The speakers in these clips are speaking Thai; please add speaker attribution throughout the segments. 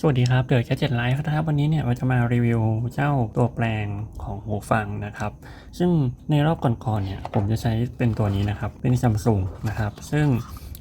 Speaker 1: สวัสดีครับเดือดแค่เจ็ดไลฟ์นะครับวันนี้เนี่ยเราจะมารีวิวเจ้าตัวแปลงของหูฟังนะครับ ซึ่งในรอบก่อนๆเนี่ยผมจะใช้เป็นตัวนี้นะครับ เป็นซัมซุงนะครับ ซึ่ง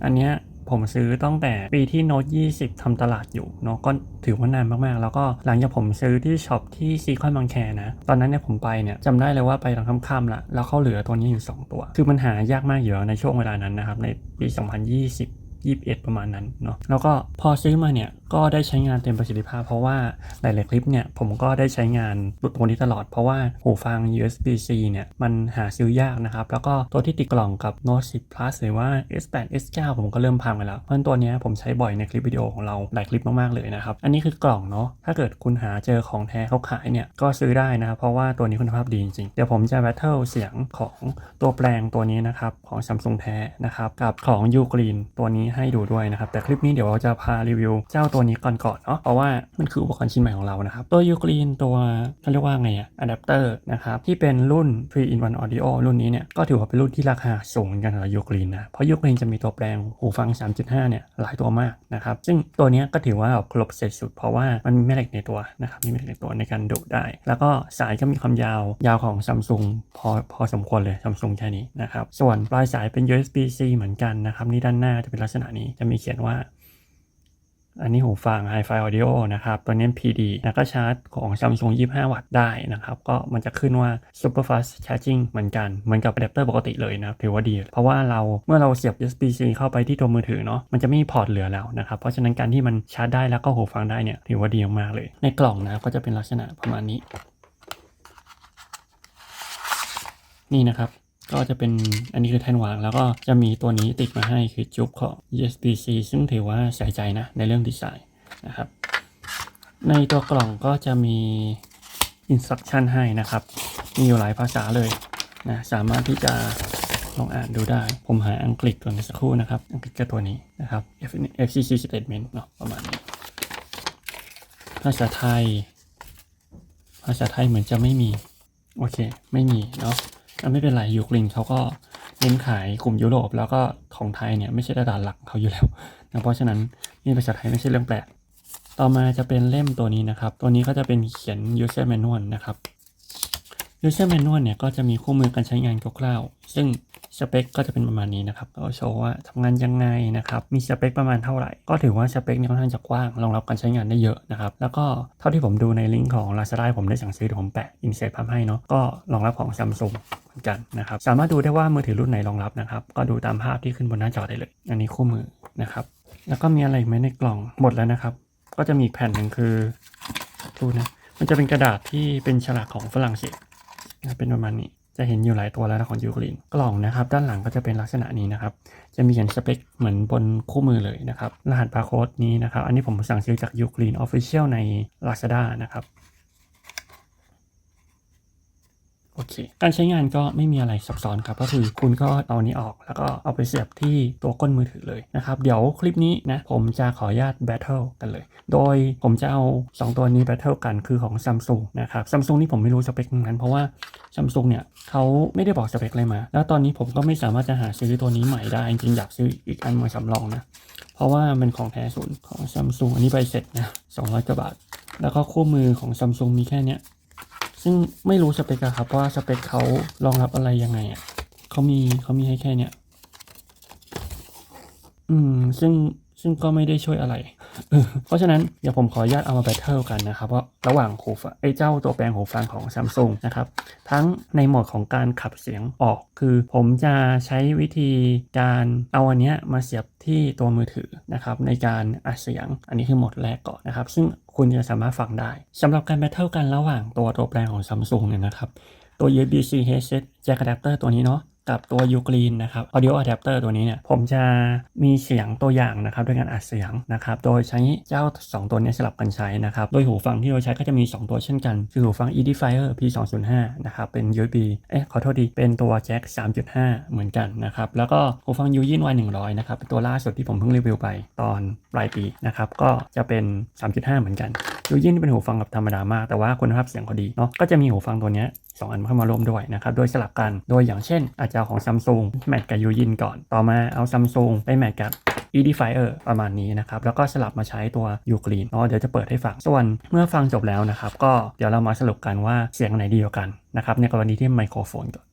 Speaker 1: อันเนี้ยผมซื้อตั้งแต่ปีที่โน้ต20ทำตลาดอยู่เนาะก็ถือว่านานมากๆ แล้วก็หลังจากผมซื้อที่ช็อปที่ซีคอนบางแคนะ ตอนนั้นเนี่ยผมไปเนี่ยจำได้เลยว่าไปตอนค่ำๆละแล้วเขาเหลือตัวนี้อยู่ 2 ตัว คือมันหายากมากอยู่ในช่วงเวลานั้นนะครับในปี 2020 21 ประมาณนั้นเนาะแล้วก็พอซื้อมาเนี่ยก็ได้ใช้งานเต็มประสิทธิภาพ เพราะว่าหลายๆคลิปเนี่ยผมก็ได้ใช้งานตัวนี้ตลอดเพราะว่าหูฟัง USB-C เนี่ยมันหาซื้อยากนะครับ แล้วก็ตัวที่ติดกล่องกับ Note 10 Plus หรือว่า S8 S9 ผมก็เริ่มพังไปแล้วเพราะฉะนั้นตัวนี้ผมใช้บ่อยในคลิปวิดีโอของเราหลายคลิปมากๆเลยนะครับ อันนี้คือกล่องเนาะถ้าเกิดคุณหาเจอของแท้เขาขายเนี่ยก็ซื้อได้นะครับเพราะว่าตัวนี้คุณภาพดีจริงๆเดี๋ยวผมจะ battle เสียงของตัวแปลงตัวนี้นะครับของ Samsung แท้นะครับกับของ u g r e e n ตัวนี้ให้ดูด้วยนะครับ แต่คลิปนี้เดี๋ยวเราจะพารีวิวเจ้าตัวนี้ก่อนก่อนเนาะเพราะว่ามันคืออุปกรณ์ชิ้นใหม่ของเรานะครับ ตัว u g r e e n ตัวเขาเรียกว่าไงอะอะแดปเตอร์นะครับ ที่เป็นรุ่น 3 in 1 audio รุ่นนี้เนี่ยก็ถือว่าเป็นรุ่นที่ราคาสูงเหมือนกันสำหรับ u g r e e n นะเพราะ u g r e e n จะมีตัวแปลงหูฟัง 3.5 เนี่ยหลายตัวมากนะครับซึ่งตัวนี้ก็ถือว่าครบเสร็จสุด เพราะว่ามันมีแม่เหล็กในตัวนะครับมีแม่เหล็กในตัวในการดูดได้ แล้วก็สายก็มีความยาวยาวของ Samsung พอพอสมควรเลย Samsung แค่นี้นะครับส่วนปลายสายเป็น USB-C เหมือนกันนะครับนี่ด้านหน้าจะเป็นลักษณะนี้จะมีเขียนว่า อันนี้หูฟัง Hi-Fi Audio นะครับ ตัวนี้ PD แล้วก็ชาร์จของ Samsung 25 วัตต์ได้นะครับ ก็มันจะขึ้นว่า Super Fast Charging เหมือนกัน เหมือนกับอะแดปเตอร์ปกติเลยนะถือว่าดี เพราะว่าเราเมื่อเราเสียบ USB-C เข้าไปที่ตัวมือถือเนาะมันจะไม่มีพอร์ตเหลือแล้วนะครับ เพราะฉะนั้นการที่มันชาร์จได้แล้วก็หูฟังได้เนี่ยถือว่าดีมากเลย ในกล่องนะก็จะเป็นลักษณะประมาณนี้นี่นะครับ ก็จะเป็นอันนี้คือแท่นวาง แล้วก็จะมีตัวนี้ติดมาให้คือจุ๊บของ USB-C ซึ่งถือว่าใส่ใจนะในเรื่องดีไซน์นะครับ ในตัวกล่องก็จะมี instruction ให้นะครับ มีอยู่หลายภาษาเลยนะสามารถที่จะลองอ่านดูได้ ผมหาอังกฤษก่อนสักครู่นะครับ อังกฤษก็ตัวนี้นะครับ FCC statement เนาะประมาณนี้ ภาษาไทย ภาษาไทยเหมือนจะไม่มี โอเค ไม่มีเนาะ อะไม่เป็นไรยูกรินเขาก็เน้นขายกลุ่มยุโรป แล้วก็ของไทยเนี่ยไม่ใช่ตลาดหลักเขาอยู่แล้วนะเพราะฉะนั้นนี่ภาษาไทยไม่ใช่เรื่องแปลก ต่อมาจะเป็นเล่มตัวนี้นะครับ ตัวนี้ก็จะเป็นเขียน user manual นะครับ user manual เนี่ยก็จะมีคู่มือการใช้งานคร่าวๆซึ่งสเปคก็จะเป็นประมาณนี้นะครับก็โชว์ว่าทำงานยังไงนะครับ มีสเปคประมาณเท่าไหร่ ก็ถือว่าสเปคนี่ค่อนข้างจะกว้าง รองรับการใช้งานได้เยอะนะครับ แล้วก็เท่าที่ผมดูในลิงก์ของ Lazada ผมได้สั่งซื้อผมแปะอินเสิร์ตภาพให้เนาะ ก็รองรับของ Samsung เห มือนกันนะครับ สามารถดูได้ว่ามือถือรุ่นไหนรองรับนะครับ ก็ดูตามภาพที่ขึ้นบนหน้าจอได้เลย อันนี้คู่มือนะครับ แล้วก็มีอะไรอีกไหมในกล่องหมดแล้วนะครับ ก็จะมีอีกแผ่นหนึ่งคือดูนะ มันจะเป็นกระดาษที่เป็นฉลากของฝรั่งเศสนะเป็นประมาณนี้ จะเห็นอยู่หลายตัวแล้วนะของยูกรีนกล่องนะครับ ด้านหลังก็จะเป็นลักษณะนี้นะครับ จะมีเขียนสเปคเหมือนบนคู่มือเลยนะครับ รหัสบาร์โค้ดนี้นะครับ อันนี้ผมสั่งซื้อจากยูกรีนออฟฟิเชียลใน Lazada นะครับ โอเค การใช้งานก็ไม่มีอะไรซับซ้อนครับ ก็คือคุณก็เอานี้ออกแล้วก็เอาไปเสียบที่ตัวก้นมือถือเลยนะครับ เดี๋ยวคลิปนี้นะผมจะขออนุญาตแบทเทิลกันเลย โดยผมจะเอา 2 ตัวนี้แบทเทิลกันคือของ Samsung นะครับ Samsung นี่ผมไม่รู้สเปคนั้น เพราะว่า Samsung เนี่ยเขาไม่ได้บอกสเปคอะไรมา แล้วตอนนี้ผมก็ไม่สามารถจะหาซื้อตัวนี้ใหม่ได้ จริงๆอยากซื้ออีกอันมาสำรองนะ เพราะว่ามันของแท้ศูนย์ของ Samsung อันนี้ใบเสร็จนะ200กว่าบาท แล้วก็คู่มือของ Samsung มีแค่เนี้ย ซึ่งไม่รู้สเปคอะครับว่าสเปคเขารองรับอะไรยังไงอะเขามีเขามีให้แค่เนี้ยอืม ซึ่งซึ่งก็ไม่ได้ช่วยอะไร เพราะฉะนั้นเดี๋ยวผมขออนุญาตเอามาแบทเทิลกันนะครับว่าระหว่างหูฟังไอ้เจ้าตัวแปลงหูฟังของ Samsung นะครับ ทั้งในโหมดของการขับเสียงออก คือผมจะใช้วิธีการเอาอันเนี้ยมาเสียบที่ตัวมือถือนะครับในการอัดเสียง อันนี้คือโหมดแรกก่อนนะครับ ซึ่ง คุณจะสามารถฟังได้สำหรับการแบทเทิลกันระหว่างตัวตัวแปลงของ Samsung เนี่ยนะครับตัว USB-C headset jack adapter ตัวนี้เนาะ กับตัว u g r e e n นะครับ audio adapter ตัวนี้เนี่ยผมจะมีเสียงตัวอย่างนะครับด้วยการอัดเสียงนะครับ โดยใช้เจ้า 2 ตัวนี้สลับกันใช้นะครับ โดยหูฟังที่เราใช้ก็จะมี 2 ตัวเช่นกัน คือหูฟัง Edifier P205 นะครับ เป็น USB เอ๊ะขอโทษดี เป็นตัว jack 3.5 เหมือนกันนะครับ แล้วก็หูฟัง Uyin Y100 นะครับ เป็นตัวล่าสุดที่ผมเพิ่งรีวิวไปตอนปลายปีนะครับ ก็จะเป็น 3.5 เหมือนกันยูยินเป็นหูฟังแบบธรรมดามาก แต่ว่าคุณภาพเสียงเขาดีเนาะ ก็จะมีหูฟังตัวเนี้ ยสองอันเข้ามารวมด้วยนะครับโดยสลับกันโดยอย่างเช่น อาจจะของซัมซุงแมทกับยูยินก่อน ต่อมาเอาซัมซุงไปแมทกับ Edifier ประมาณนี้นะครับ แล้วก็สลับมาใช้ตัว u c l e a n เนาะเดี๋ยวจะเปิดให้ฟัง ส่วนเมื่อฟังจบแล้วนะครับ ก็เดี๋ยวเรามาสรุปกันว่าเสียงไหนดีกว่ากันนะครับ ในกรณีที่ไมโครโฟนก่อน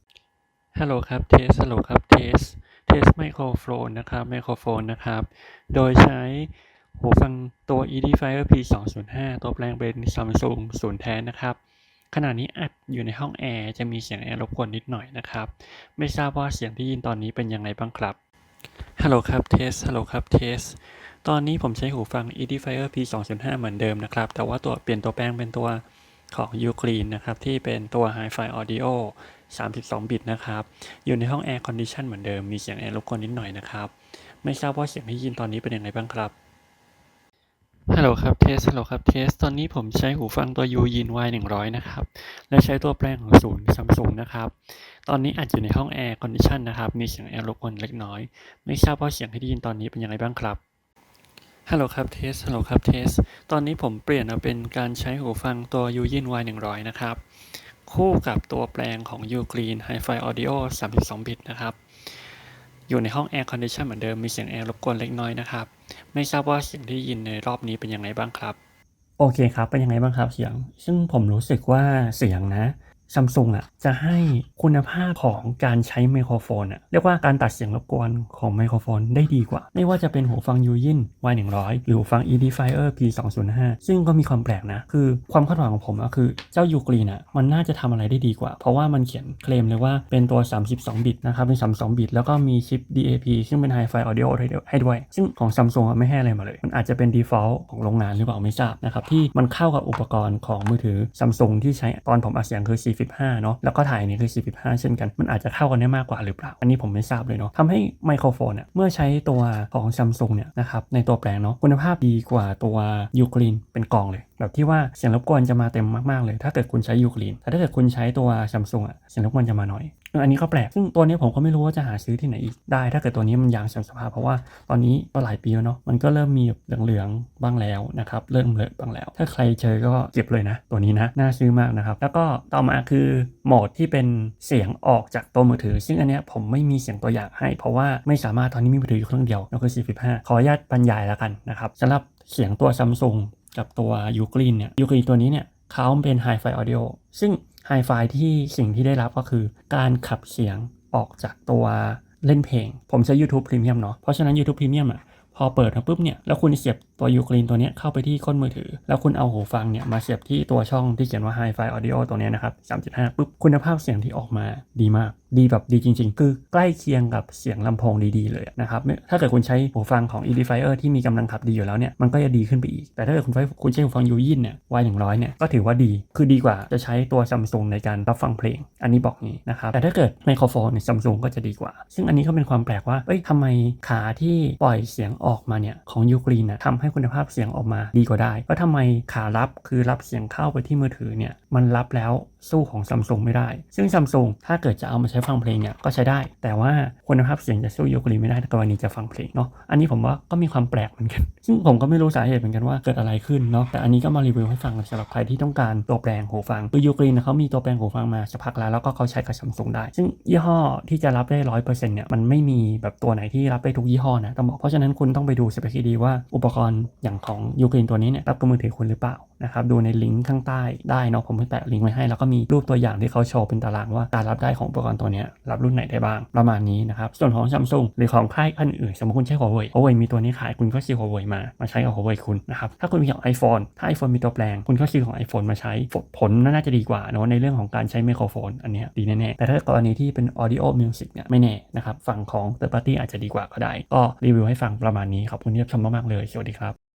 Speaker 1: ฮัลโหลครับเทสฮัลโหลครับเทสเทสไมโครโฟนนะครับไมโครโฟนนะครับ โดยใช้หูฟังตัว Edifier P205 ตัวแปลงเป็น Samsung ศูนย์แท้นะครับ ขณะนี้อัดอยู่ในห้องแอร์จะมีเสียงแอร์รบกวนนิดหน่อยนะครับ ไม่ทราบว่าเสียงที่ยินตอนนี้เป็นยังไงบ้างครับ ฮัลโหลครับเทส ฮัลโหลครับเทส ตอนนี้ผมใช้หูฟัง Edifier P205 เหมือนเดิมนะครับ แต่ว่าตัวเปลี่ยนตัวแปลงเป็นตัวของ u c l e a n นะครับ ที่เป็นตัว Hi-Fi Audio 32 บิตนะครับ อยู่ในห้อง Air Condition เหมือนเดิม มีเสียงแอร์รบกวนนิดหน่อยนะครับ ไม่ทราบว่าเสียงที่ยินตอนนี้เป็นยังไงบ้างครับ ฮัลโหลครับเทสฮัลโหลครับเทสตอนนี้ผมใช้หูฟังตัว U Yin Y 100 นะครับ และใช้ตัวแปลงของศูนย์ซัมซุงนะครับ ตอนนี้อัดอยู่ในห้องแอร์คอนดิชันนะครับ มีเสียงแอร์รบกวนเล็กน้อย ไม่ทราบว่าเสียงที่ได้ยินตอนนี้เป็นยังไงบ้างครับฮัลโหลครับเทสฮัลโหลครับเทสตอนนี้ผมเปลี่ยนมาเป็นการใช้หูฟังตัว U Yin Y 100 นะครับ คู่กับตัวแปลงของ U Green Hi-Fi Audio 32 บิตนะครับ อยู่ในห้องแอร์คอนดิชันเหมือนเดิมมีเสียงแอร์รบกวนเล็กน้อยนะครับ ไม่ทราบว่าเสียงที่ยินในรอบนี้เป็นยังไงบ้างครับ โอเคครับ เป็นยังไงบ้างครับเสียง ซึ่งผมรู้สึกว่าเสียงนะ ซัมซุงอะจะให้คุณภาพของการใช้ไมโครโฟนอะเรียกว่าการตัดเสียงรบกวนของไมโครโฟนได้ดีกว่า ไม่ว่าจะเป็นหูฟังยูยิน Y100 หรือหูฟัง Edifier P205 ซึ่งก็มีความแปลกนะ คือความคาดหวังของผมก็คือเจ้ายูกรีนอะมันน่าจะทำอะไรได้ดีกว่า เพราะว่ามันเขียนเคลมเลยว่าเป็นตัว 32 บิตนะครับ เป็น 32 บิต แล้วก็มีชิป DAP ซึ่งเป็น Hi-Fi Audio ให้ด้วย ซึ่งของซัมซุงไม่ให้อะไรมาเลย มันอาจจะเป็น default ของโรงงานหรือเปล่าไม่ทราบนะครับที่มันเข้ากับอุปกรณ์ของมือถือซัมซุงที่ใช้ตอนผมอัดเสียงคือ45เนาะแล้วก็ถ่ายนี่คือ 45 เช่นกัน มันอาจจะเข้ากันได้มากกว่าหรือเปล่า อันนี้ผมไม่ทราบเลยเนาะทำให้ไมโครโฟนเนี่ยเมื่อใช้ตัวของซัมซุงเนี่ยนะครับในตัวแปลงเนาะคุณภาพดีกว่าตัวยูกรีนเป็นกองเลย แบบที่ว่าเสียงรบกวนจะมาเต็มมากๆเลย ถ้าเกิดคุณใช้ยูกรีนแต่ถ้าเกิดคุณใช้ตัวซัมซุงอะเสียงรบกวนจะมาน้อยอันนี้ก็แปลกซึ่งตัวนี้ผมก็ไม่รู้ว่าจะหาซื้อที่ไหนอีกได้ ถ้าเกิดตัวนี้มันยางเสื่อมสภาพเพราะว่าตอนนี้ก็หลายปีแล้วเนาะมันก็เริ่มมีเหลืองๆบ้างแล้วนะครับเริ่มเลอะบ้างแล้ว ถ้าใครเจอก็เก็บเลยนะ ตัวนี้นะน่าซื้อมากนะครับแล้วก็ต่อมาคือโหมดที่เป็นเสียงออกจากตัวมือถือ ซึ่งอันเนี้ยผมไม่มีเสียงตัวอย่างให้ เพราะว่าไม่สามารถตอนนี้มีมือถืออยู่เครื่องเดียวนั่นคือ45ขออนุญาตบรรยายแล้วกันนะครับสำหรับเสียงตัวซัมซุง กับตัวยูกรีนเนี่ยยูกรีนตัวนี้เนี่ยเขาเป็น Hi-Fi Audio ซึ่งไฮไฟที่สิ่งที่ได้รับก็คือการขับเสียงออกจากตัวเล่นเพลง ผมใช้ YouTube Premium เนาะเพราะฉะนั้น YouTube Premium อะ พอเปิดมาปุ๊บเนี่ยแล้วคุณเสียบตัวยูกรีนตัวนี้เข้าไปที่ก้นมือถือ แล้วคุณเอาหูฟังเนี่ยมาเสียบที่ตัวช่องที่เขียนว่า Hi-Fi Audio ตัวนี้นะครับ 3.5 ปุ๊บ คุณภาพเสียงที่ออกมาดีมาก ดีแบบดีจริง ๆ คือใกล้เคียงกับเสียงลำโพงดีๆเลยนะครับถ้าเกิดคุณใช้หูฟังของ Edifier ที่มีกำลังขับดีอยู่แล้วเนี่ยมันก็จะดีขึ้นไปอีก แต่ถ้าเกิดคุณใช้คุณใช้หูฟังยูยินเนี่ย Y 100เนี่ยก็ถือว่าดีคือดีกว่าจะใช้ตัวซัมซุงในการรับฟังเพลง อันนี้บอกงี้นะครับแต่ถ้าเกิดไมโครโฟนซัมซุงก็จะดีกว่า ซึ่งอันนี้ก็เป็นความแปลกว่าเอ้ยทำไมขาที่ปล่อยเสียงออกมาเนี่ยของยูกรีนน่ะทำให้คุณภาพเสียงออกมาดีกว่าได้ ก็ทำไมขารับคือรับเสียงเข้าไปที่มือถือเนี่ยมันรับแล้วสู้ของซัมซุงไม่ได้ ซึ่งซัมซุงถ้าเกิดจะเอามาใช้ฟังเพลงเนี่ยก็ใช้ได้ แต่ว่าคุณภาพเสียงจะสู้ยูกรีนไม่ได้ในกรณีจะฟังเพลงเนาะ อันนี้ผมว่าก็มีความแปลกเหมือนกัน ซึ่งผมก็ไม่รู้สาเหตุเหมือนกันว่าเกิดอะไรขึ้นเนาะ แต่อันนี้ก็มารีวิวให้ฟังสำหรับใครที่ต้องการตัวแปลงหูฟัง คือยูกรีนเขามีตัวแปลงหูฟังมาสักพักแล้วแล้วก็เขาใช้กับซัมซุงได้ ซึ่งยี่ห้อที่จะรับได้ร้อยเปอร์เซ็นต์เนี่ยมันไม่มีแบบตัวไหนที่รับได้ทุกยี่ห้อนะต้องบอกเพราะฉะนั้นคุณต้องไปดูสเปคดีว่าอุปกรณ์อย่างของยูกรีนตัวนี้เนี่ยรับกับมือถือคุณหรือเปล่านะครับดูในลิงก์ข้างใต้ได้เนาะผมแปะลิงก์ไว้ให้แล้วก็มีรูปตัวอย่างที่เขาโชว์เป็นตารางว่าการรับได้ของอุปกรณ์ตัวนี้รับรุ่นไหนได้บ้างประมาณนี้นะครับส่วนของซัมซุงหรือของค่ายอื่นสมมติคุณใช้ Huawei Huawei มีตัวนี้ขายคุณก็ซื้อ Huawei มามาใช้กับ Huawei คุณนะครับถ้าคุณมีของ iPhone ถ้า iPhone มีตัวแปลง คุณก็ซื้อของ iPhone มาใช้ผลน่าจะดีกว่าเนาะในเรื่องของการใช้ไมโครโฟนอันนี้ดีแน่ๆแต่ถ้ากรณีที่เป็น audio music เนี่ยไม่แน่นะครับฝั่งของ third party อาจจะดีกว่าก็ได้ ก็รีวิวให้ฟังประมาณนี้ขอบคุณที่รับชมมากๆเลยสวัสดีครับ